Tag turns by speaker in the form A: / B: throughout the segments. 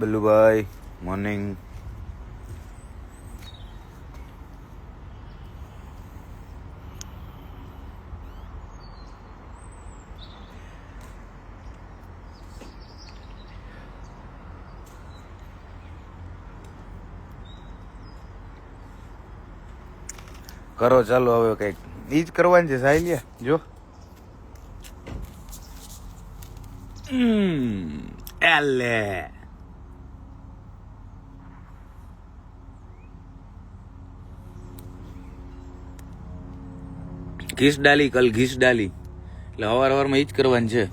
A: Ballubhai morning કરો ચાલો હવે કંઈક ઈ જ કરવાની છે સાહેલિયા જો. હમ, એલે. ઘીસ ડાલી, કલ ઘીસ ડાલી. એટલે અવાર અવારમાં એ જ કરવાની છે.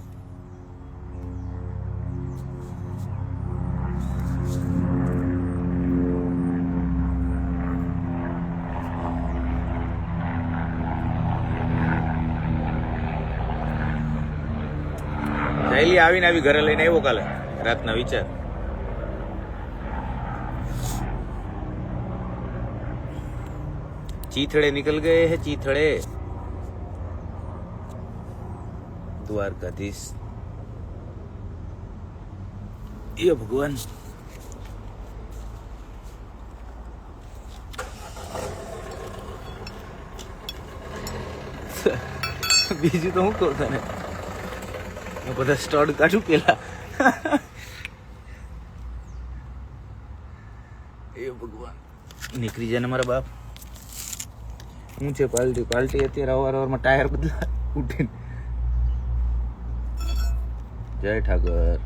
A: શૈલી આવીને આવી ઘરે લઈને આવ્યો કાલે, રાતના વિચાર. ચીથડે નીકળ ગયે હે ચીથડે. દ્વારકાધીશ એ ભગવાન. બીજું તો હું કહું તને? બધા સ્ટડ કાઢું પેલા. એ ભગવાન. નીકળી જાય ને મારા બાપ. હું છે પાલટી? પાલટી અત્યારે અવાર અવારમાં ટાયર બદલા ઉઠીને. જય ઠાકર.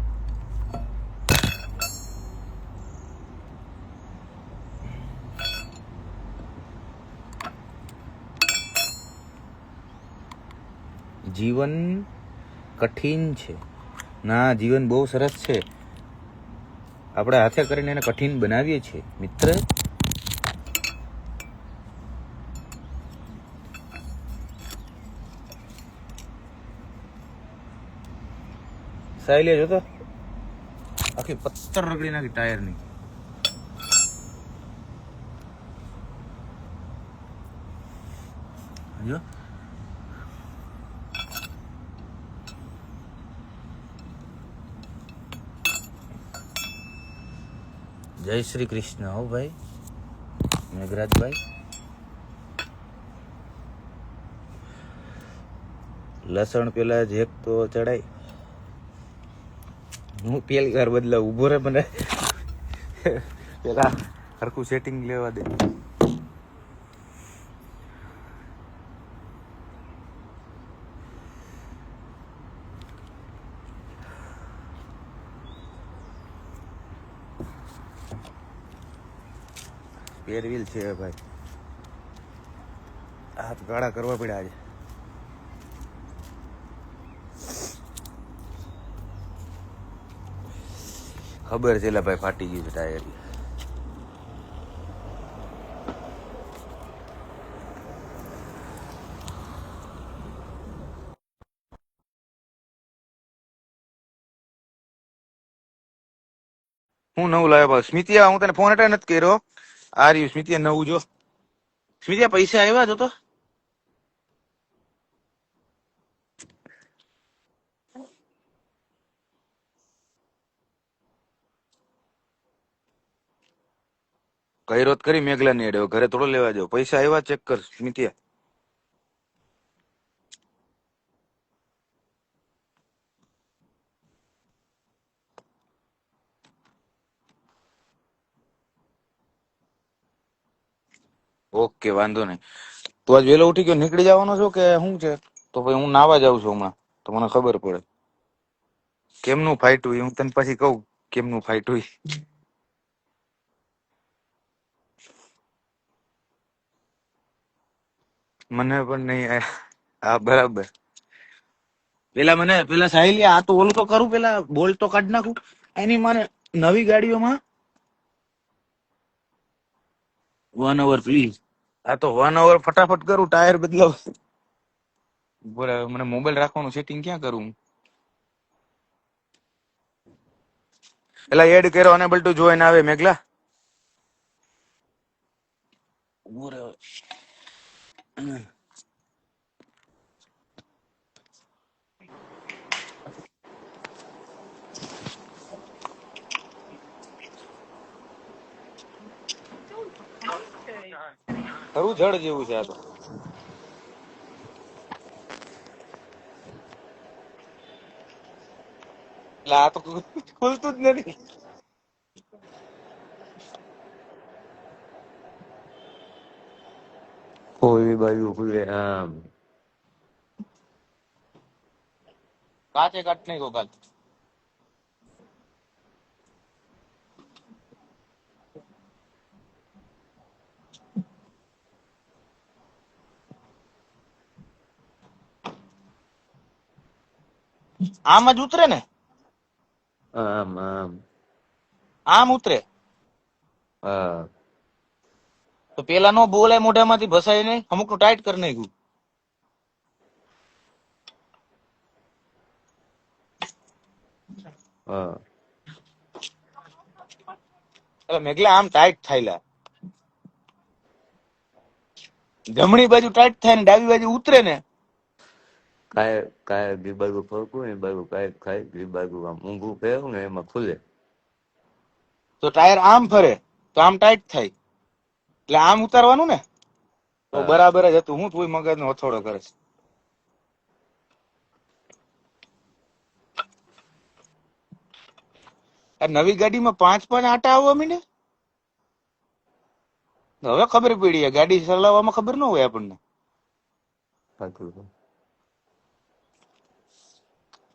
A: જીવન કઠિન છે. ના, જીવન બહુ સરસ છે. આપણે હાથે કરીને એને કઠિન બનાવીએ છીએ. મિત્ર સાહેલી જોતો? આખી પથ્થર રગડી નાખી ટાયરની. જો જય શ્રી કૃષ્ણ હો ભાઈ, મેઘરાજભાઈ. લસણ પેલા જેક તો ચડાય. હું પેલી વાર બદલા ઊભો રે મને. પેલા હરખું સેટિંગ લેવા દે. સ્પેર વ્હીલ છે ભાઈ. હાથ ગાળા કરવા પડ્યા આજે. ખબર છે એટલે ભાઈ, ફાટી ગયું છે ટાયર. હું નવું લાવ્યો બસ સ્મિતિયા, હું તને ફોન એટલે નથી કર્યો. આ રહ્યું, સ્મિતિયા નવું જો. સ્મિતિયા, પૈસા આવ્યા જો તો કઈ રોત કરી મેઘલા ની અડ્યો ઘરે થોડો લેવા જાવ પૈસા આવ્યા ચેક કર, સ્મિતિયા. ઓકે, વાંધો નહીં. તું આજ વેલો ઉઠી ગયો, નીકળી જવાનો છો કે શું છે? તો ભાઈ હું નાવા જાઉં છું હમણાં, તો મને ખબર પડે. કેમનું ફાઈટું હોય? હું તને પછી કહું, કેમનું ફાઈટું ઈ. મને પણ નહીં આ- હા બરાબર. પેલા મને પેલા સાહેલી આ તો ઓલું તો કરું પેલા બોલ્ટ તો કાઢી નાખું. એની મને નવી ગાડીઓમાં વન અવર પ્લીઝ આ તો વન અવર ફટાફટ કરું ટાયર બદલાવ. બરાબર મને મોબાઈલ રાખવાનું સેટિંગ ક્યાં કરું એલા એડ કર્યો અનેબલ ટુ જોઈન આવે મેઘલા. ઊભો ખરું જળ જેવું છે આ તો. એટલે આ તો ખુલતું જ નથી.
B: બાજુ ખુલે આમ.
A: કાચે કટ નહીં ગોગલ. આમ જ ઉતરે ને?
B: આમ આમ.
A: આમ ઉતરે?
B: હા.
A: તો પેલા નો બોલાય મોઢામાંથી ભસાય નહીં અમુકનું ટાઈટ કરી નાખ્યું. એટલે મેઘલા આમ ટાઈટ થાયલા. જમણી બાજુ ટાઈટ થાય ને ડાબી બાજુ ઉતરે ને.
B: કાય કાય બી બાજુ ફરકું એ બાજુ કાંઈક ખાય બી બાજુ આમ ઊંઘું ફેરવું ને એમાં ખુલે.
A: તો ટાયર આમ ફરે તો આમ ટાઈટ થાય. એટલે આમ ઉતારવાનું ને? તો બરાબર જ હતું. હું તું મગજ નો હથોડો કરે છે નવી ગાડીમાં પાંચ પાંચ આટા આવવા મીને હવે ખબર પડી ગાડી ચલાવવામાં ખબર ન હોય આપણને.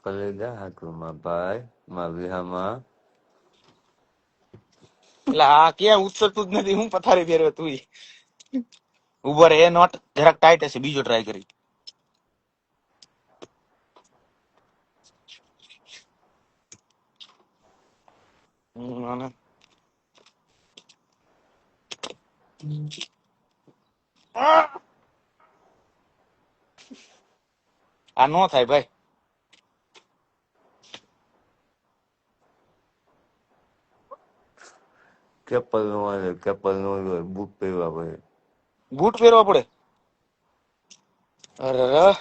B: કલેજા સાચું ભાઈ માં વિહામાં.
A: એટલે આ ક્યાં ઉતરતું જ નથી? હું પથારી ફેરવે તું ઉબર એ નોટ. જરાક ટાઈટ હશે, બીજો ટ્રાય કરી. આ નો થાય ભાઈ.
B: કેપલ નો આવે કેપલ નો હોય બૂટ પહેરવા પડે.
A: બૂટ પહેરવા પડે? અરે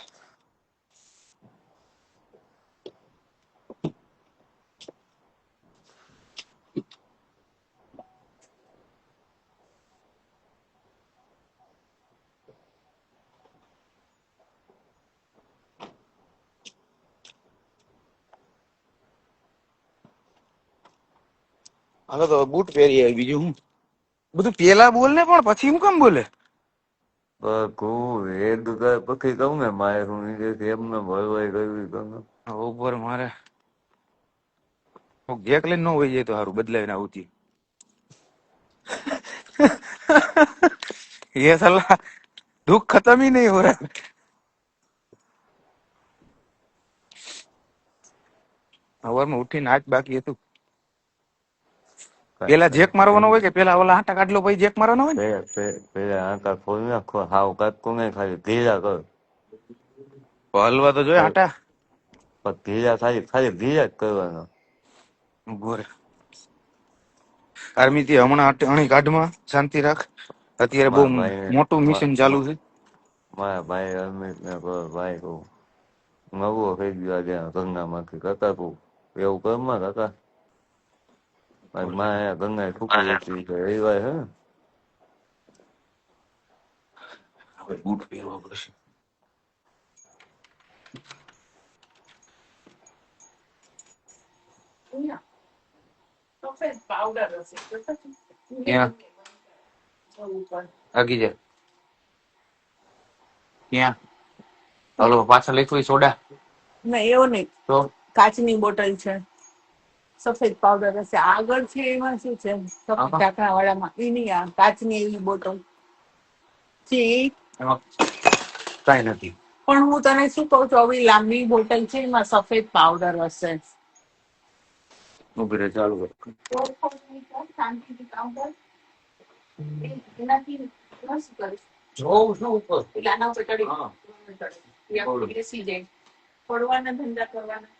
A: રે. હાલો તો બૂટ પહેરી આવી બીજું હું બધું પેલા બોલ ને પણ પછી હું કેમ બોલે
B: બકુ એ દુકાન પછી કહું ને મારે હું નીચે એમને ભરવાઈ ગયું કહું
A: ઉપર મારે ગેક લઈને ન હોય જાય તો સારું બદલાવીને આવતી ये साला दुख खत्म ही नहीं हो रहा સવારમાં ઉઠીને આજ બાકી હતું પેલા જેક મારવાનો હોય કે પેલા ઓલા આટા કાઢલો પછી જેક મારવાનો હોય
B: પેલા આટા ખોલી નાખો હાવ કાઢતું નહીં ખાલી ધીરા કર.
A: હલવા તો જોઈએ આટા.
B: પણ ધીરા ખાલી ખાલી ધીરા જ કરવાનો.
A: ગોરે આર્મી થી હમણાં અણી કાઢમાં શાંતિ રાખ. અત્યારે બહુ મોટું મિશન ચાલુ છે.
B: મારા ભાઈ અમિત ને ભાઈ કહું નવો થઈ ગયો આજે ગંગામાંથી કાકા કહું એવું કરમાં કાકા. Mai ઠુકરી હતી કે એ વાત હે ને
A: હવે બૂટ પહેરવા પડશે
C: સફેદ પાવડર હશે તો પછી
A: ક્યાં
C: જવું પડે.
A: આગી જા ક્યાં હલો પાછળ લેખું સોડા
C: ના એવો નહીં
A: તો
C: કાચની બોટલ છે સફેદ પાવડર હશે આગળ છે એમાં શું છે સફેદ ઢાંકણા વાળામાં એની આ કાચની એવી બોટલ છે
A: કઈ નથી
C: પણ હું તને શું કહું છું આવી લાંબી બોટલ છે એમાં સફેદ પાવડર હશે
A: ઊભી રહે ચાલુ કર
C: શાંતિથી કામ કર. એનાથી શું કરીશ
A: જોઉં છું ઉપર
C: એટલે આના ઉપર ચડી
A: હા.
C: એ આપણે બેસી જાય પડવાના ધંધા કરવાના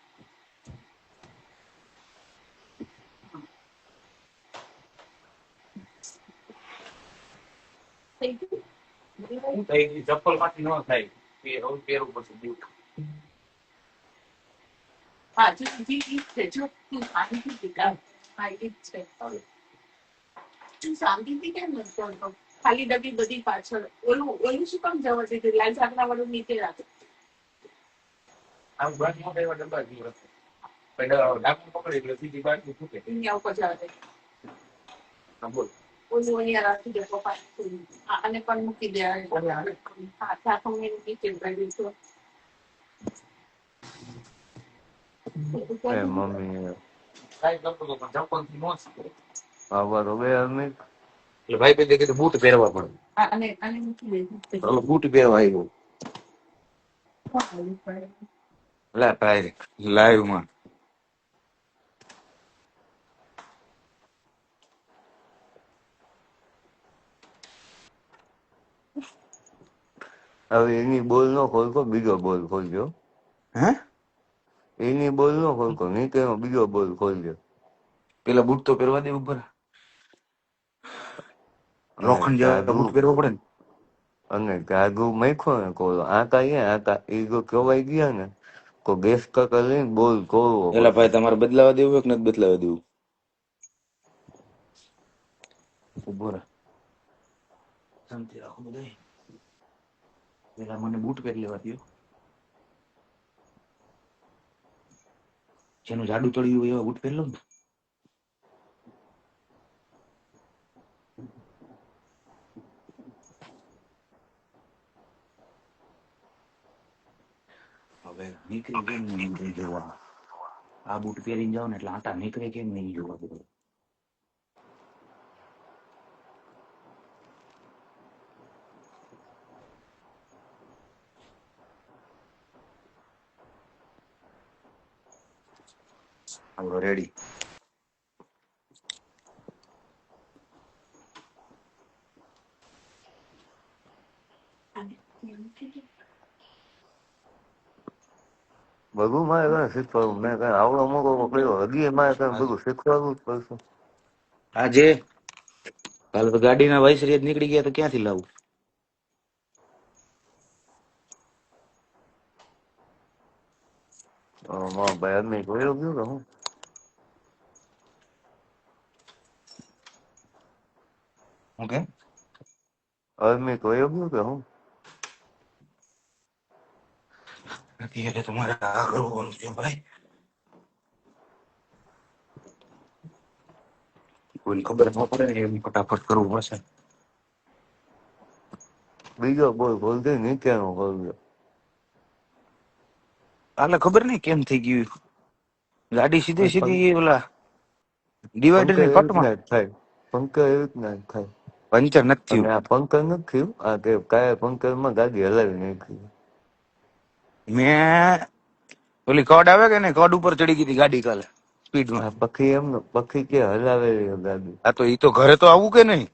C: થઈ ગયું?
A: થઈ ગઈ ચપ્પલમાંથી ન થાય. એ હવે પહેરવું પડશે બૂટ.
C: હા જી જી છે. જો તું શાંતિથી કામ હા છે. તું શાંતિથી કેમ નથી કરતો? ખાલી ડબ્બી બધી પાછળ. ઓલું ઓલું શું કામ જવા દીધું? લાલ ઝાકડા વાળું નીચે રાખે.
A: આમ બાજુમાં એવા ડબ્બા જ રાખે. પેલા ડાકુ પકડે એટલે સીધી બાજુ ફૂટે.
C: ઉપર જવા દે.
A: બોલ.
C: ઓલું અહીંયા રાખી દે પપ્પા આને પણ મૂકી દે. હા ઝાકળ ને નીચે કાઢ્યું તો
B: એ મમ્મી
A: કાંઈ કરતો તો પણ ચપ્પલથી નો જ.
B: આવા તો અમે
A: એટલે ભાઈ બેન કીધું બૂટ પહેરવા પડે
C: આને મૂકી દે
A: બૂટ પહેરવા આવ્યો
C: આવ્યું
A: ભાઈ માં
B: હવે એની બોલ નો ખોલકો બીજો બોલ ખોલજો.
A: હે?
B: એની બોલ નો ખોલકો એનો બીજો બોલ ખોલજો.
A: પેલા બૂટ તો પહેરવા દે ઉપર. લોખંડ જેવા બૂટ પહેરવા પડે ને.
B: અને ગાગુ મેખો ને કોલો આકા આ કા એ જો કહેવાય ગયા ને. તો ગેસ કકર લઈને બોલ ખોલવો
A: એલા ભાઈ તમારે બદલાવા દેવું કે નથી બદલાવા દેવું? ઊભો રહે. શાંતિ રાખો બધાય. પેલા મને બૂટ પહેરી લેવા દો જેનું જાડું ચડ્યું હોય એવા બૂટ પહેરી લઉં હવે નીકળી કેમ નહીં જોવા. આ બૂટ પહેરીને જાવ ને એટલે આટા નીકળે કેમ નહીં જોવા બધું આપણો રેડી
B: બધું મારે કઈ શીખવાડવું મેં કઈ આવડો મોકો કર્યો? હજી મારે કઈ બધું શીખવાડવું જ પડશે.
A: આજે કાલે તો ગાડીના વાઇસરી જ નીકળી ગયા તો ક્યાંથી લાવું?
B: ભાઈ આદમી ગયો ગયો કે હું?
A: હું કે
B: આદમી ગયો ગયો કે હું
A: અત્યારે તમારે આ કરવાનું છે ભાઈ કોઈને ખબર ન પડે ને એમ ફટાફટ કરવું પડશે
B: બીજો બોલ ખોલજે નીચેનો ખોલજો
A: આલે ખબર નહીં કેમ થઈ ગયું ગાડી સીધી સીધી ઓલા
B: ડિવાઈડરની
A: કટમાં
B: થાય પંકજ એવી રીતના જ થાય
A: પંચર નથી થયું
B: આ પંકજ નથી થયું આ કે કાયા પંકજમાં ગાડી હલાવી નાખી
A: મેં ઓલી કોડ આવે કે ને કોડ ઉપર ચડી ગઈ હતી ગાડી કાલે સ્પીડમાં
B: પખી એમ પખી કે હલાવેલી ગાડી
A: આ તો ઈ તો ઘરે તો આવું કે નહીં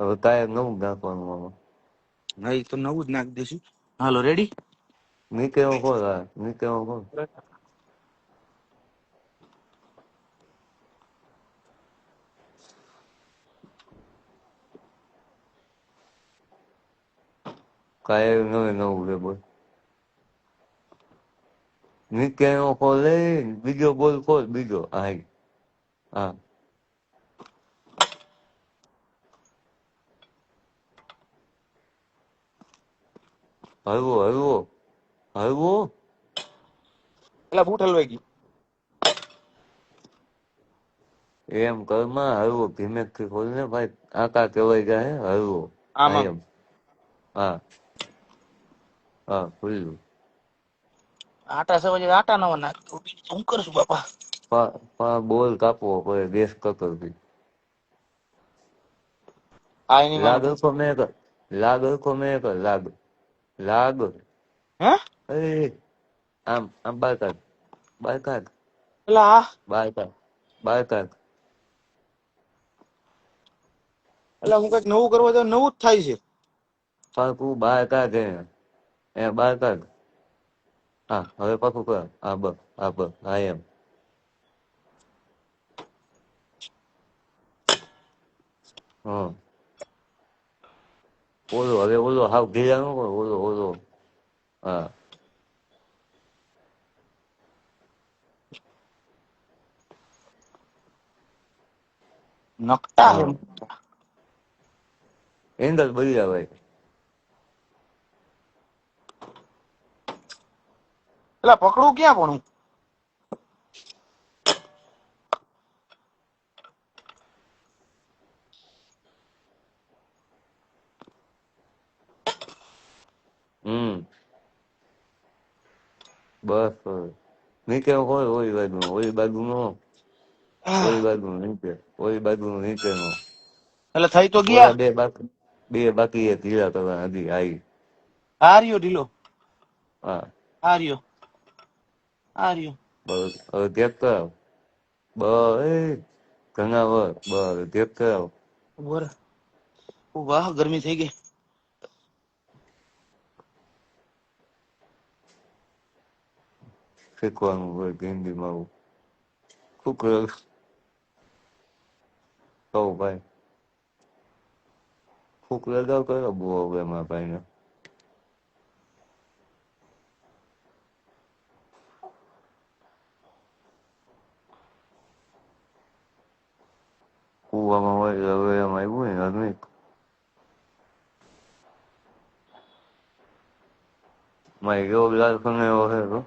B: હવે કાંઈ નવું નાખવાનું આમાં
A: ના ઈ તો નવું જ નાખી દઈશું હાલો રેડી
B: નીચેનો કોણ નીચેનો કોણ કાંઈ નવે નવું છે બોલ નીચેનો ખોલે બીજો બોલ ખોલ બીજો હા હા હલવો હલવો હલવો
A: પેલા બૂટ હલવાઈ ગયું
B: એમ કરમાં હલવો ધીમેકથી ખોલ ને ભાઈ આકા કહેવાય જાય હલવો
A: આમ
B: હા હા હા ખુલ્લું
A: આટા સવાજે આટા નવા નાખ શું કરશું બાપા?
B: પા પા બોલ કાપવો પડે ગેસ કકરથી
A: આ એની
B: લાગ હરખો મેં કર લાગ હરખો મેં કર લાગ લાગ.
A: હે?
B: એ આમ આમ બાર કાઢ બાર કાઢ.
A: આ.
B: બાર કાઢ બાર કાઢ.
A: એટલે હું કંઈક નવું કરવા જાઉં નવું જ થાય છે.
B: પાકું બાર કાઢ. એ બાર કાઢ હા હવે પાકું કર. હા બ હા બ હા એમ. હમ. ઓલો હવે ઓલો હાવ ઢીલા નો કર ઓલો ઓલો. હા.
A: નકટા
B: એંગલ બદલ્યા ભાઈ.
A: એટલે પકડું ક્યાં પણ
B: હમ. બસ નીચે હોય ઓય બાજુ ઓય બાજુ નો ઓય બાજુ નીચે ઓય બાજુ નીચે નો
A: એટલે થઈ તો ગયા?
B: બે બાકી બે બાકી એ ધીરા કરવા હજી આવી
A: આર્યો ઢીલો?
B: હા.
A: આ રહ્યો આ રહ્યો
B: બસ હવે ચેક કરાવ બસ એ ઘણા વાર બસ ચેક કરાવ
A: ઊભો રહે. ઓ વાહ ગરમી થઈ ગઈ
B: ફેંકવાનું હોય હિન્દીમાં આવું શું કરું કહું ભાઈ ફૂક લગાવ કરો બહુ હવે મારા ભાઈને કુવામાં હોય હવે એમ આવ્યું ને હરમિત મારી એવો લાલ ફને એવો છે તો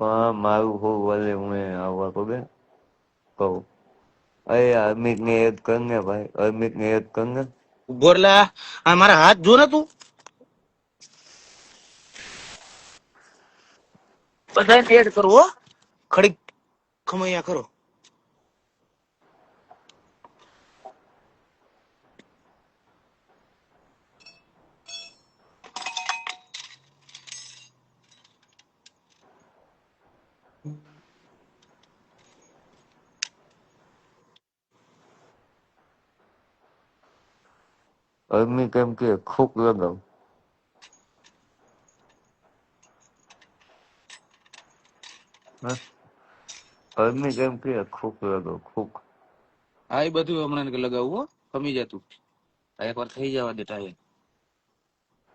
B: હા મારું હોવ વલે હું એ આવવા તો બે કહું અરે અમિત ને એડ કર ને ભાઈ, અમિત ને એડ કર ને.
A: બોરલા આ મારા હાથ જો ને તું. બધા એડ કરો હો. ખડી ખમૈયા કરો.
B: અમિત એમ કે ખુક લગાવ હા? અમિત એમ કે ખુક લગાવ ખુક
A: હા એ બધું હમણાં કે લગાવું હો. ખમી જતું આ એકવાર થઈ જવા દે ટાયર.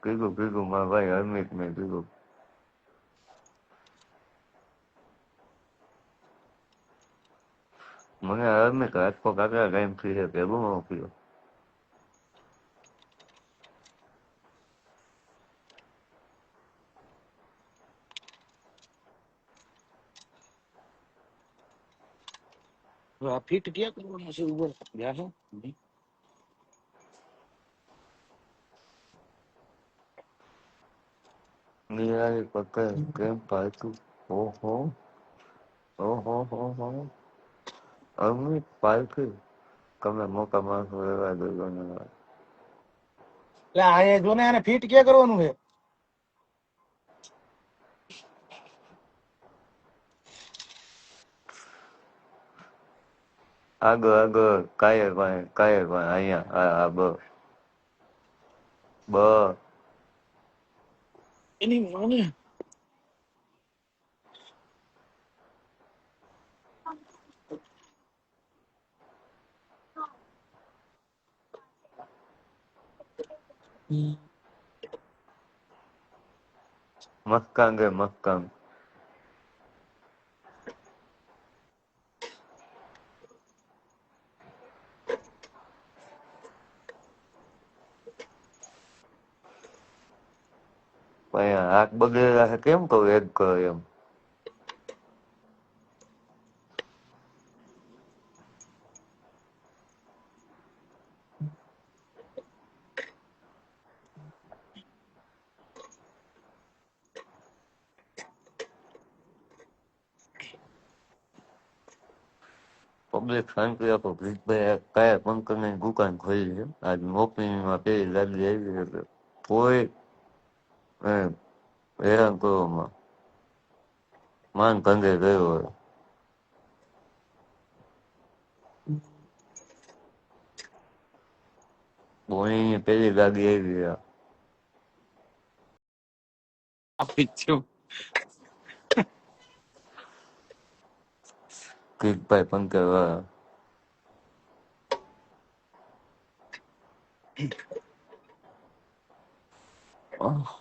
B: કીધું કીધું મારા ભાઈ અમિત ને કીધું. મને અમિત રાજકો આગળ ટાઈમ ફ્રી છે ભેગું ન
A: હવે આ ફિટ ક્યાં કરવાનું છે ઉપર. જા હે.
B: પકડ કેમ પાછું? ઓહો. ઓહો હો હો. અમિત પાલકી તમે મોટા માણસો રહેવા દો ને
A: એટલે આ જો ને આને ફિટ ક્યાં કરવાનું છે?
B: આગળ આગળ કાયર ભાઈ કાયર ભાઈ અહીંયા આ આ બ બ
A: એની મને
B: મસ્કાંગ હે મસ્કાંગ ભાઈ આ હાથ બગડેલા છે કેમ કહું એક કરો એમ પબ્લિક શાંતિ આપો ભાઈ કયા પંકજની દુકાન ખોલી છે આજ ઓપનિંગમાં પેલી લાગી આવી eran todos más, más de dedo. Bueno, pede la guerra. Apichu. Click by Pankara. Oh.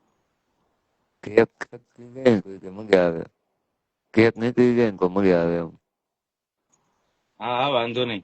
B: Cake નીકળી જાય કોઈ કે મજા આવે કેક નીકળી જાય ને કોઈ મજા આવે એમ
A: હા હા વાંધો નહીં